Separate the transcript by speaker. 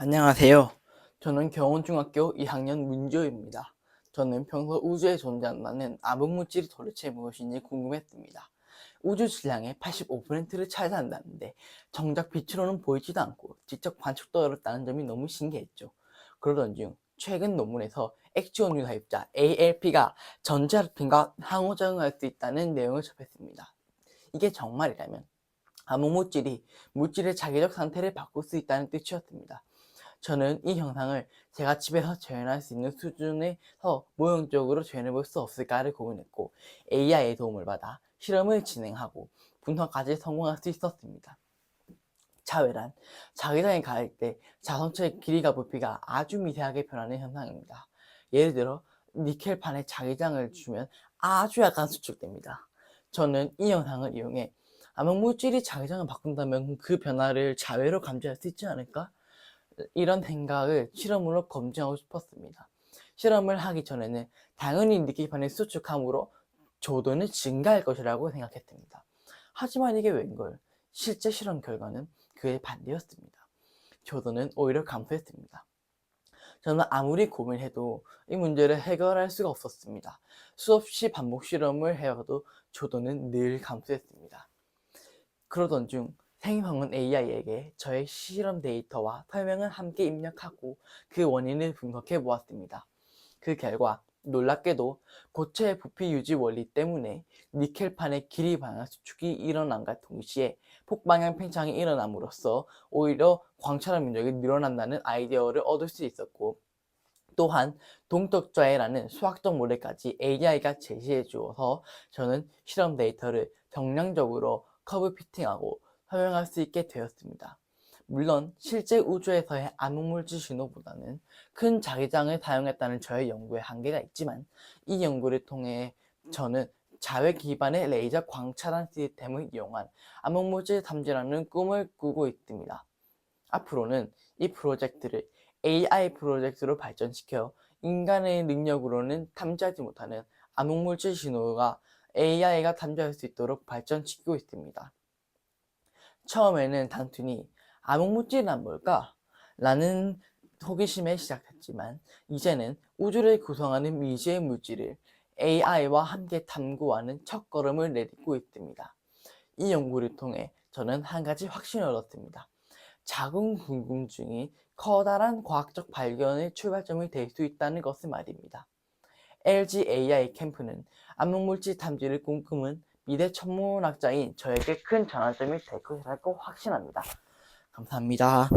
Speaker 1: 안녕하세요. 저는 경원중학교 2학년 문지호입니다. 저는 평소 우주에 존재한다는 암흑물질이 도대체 무엇인지 궁금했습니다. 우주 질량의 85%를 차지한다는데 정작 빛으로는 보이지도 않고 직접 관측도 어렵다는 점이 너무 신기했죠. 그러던 중 최근 논문에서 액지온 유사입자 ALP가 전자르핀과 상호작용할 수 있다는 내용을 접했습니다. 이게 정말이라면 암흑물질이 물질의 자기적 상태를 바꿀 수 있다는 뜻이었습니다. 저는 이 형상을 제가 집에서 재현할 수 있는 수준에서 모형적으로 재현해 볼 수 없을까를 고민했고 AI의 도움을 받아 실험을 진행하고 분석까지 성공할 수 있었습니다. 자외란, 자기장에 가할 때 자동차의 길이가 부피가 아주 미세하게 변하는 현상입니다. 예를 들어 니켈판에 자기장을 주면 아주 약간 수축됩니다. 저는 이 영상을 이용해 암흑물질이 자기장을 바꾼다면 그 변화를 자외로 감지할 수 있지 않을까? 이런 생각을 실험으로 검증하고 싶었습니다. 실험을 하기 전에는 당연히 니켈판의 수축함으로 조도는 증가할 것이라고 생각했습니다. 하지만 이게 웬걸 실제 실험 결과는 그의 반대였습니다. 조도는 오히려 감소했습니다. 저는 아무리 고민해도 이 문제를 해결할 수가 없었습니다. 수없이 반복 실험을 해와도 조도는 늘 감소했습니다. 그러던 중 생성은 AI에게 저의 실험 데이터와 설명을 함께 입력하고 그 원인을 분석해 보았습니다. 그 결과 놀랍게도 고체의 부피 유지 원리 때문에 니켈판의 길이 방향 수축이 일어남과 동시에 폭방향 팽창이 일어남으로써 오히려 광철한 면적이 늘어난다는 아이디어를 얻을 수 있었고 또한 동적좌회라는 수학적 모델까지 AI가 제시해 주어서 저는 실험 데이터를 정량적으로 커브 피팅하고 설명할 수 있게 되었습니다. 물론 실제 우주에서의 암흑물질 신호보다는 큰 자기장을 사용했다는 저의 연구에 한계가 있지만 이 연구를 통해 저는 자외 기반의 레이저 광차단 시스템을 이용한 암흑물질 탐지라는 꿈을 꾸고 있습니다. 앞으로는 이 프로젝트를 AI 프로젝트로 발전시켜 인간의 능력으로는 탐지하지 못하는 암흑물질 신호가 AI가 탐지할 수 있도록 발전시키고 있습니다. 처음에는 단순히 암흑물질이란 뭘까? 라는 호기심에 시작했지만 이제는 우주를 구성하는 미지의 물질을 AI와 함께 탐구하는 첫걸음을 내딛고 있습니다. 이 연구를 통해 저는 한 가지 확신을 얻었습니다. 작은 궁금증이 커다란 과학적 발견의 출발점이 될 수 있다는 것을 말입니다. LG AI 캠프는 암흑물질 탐지를 꿈꾸는 미래 천문학자인 저에게 큰 전환점이 될 것이라고 확신합니다. 감사합니다.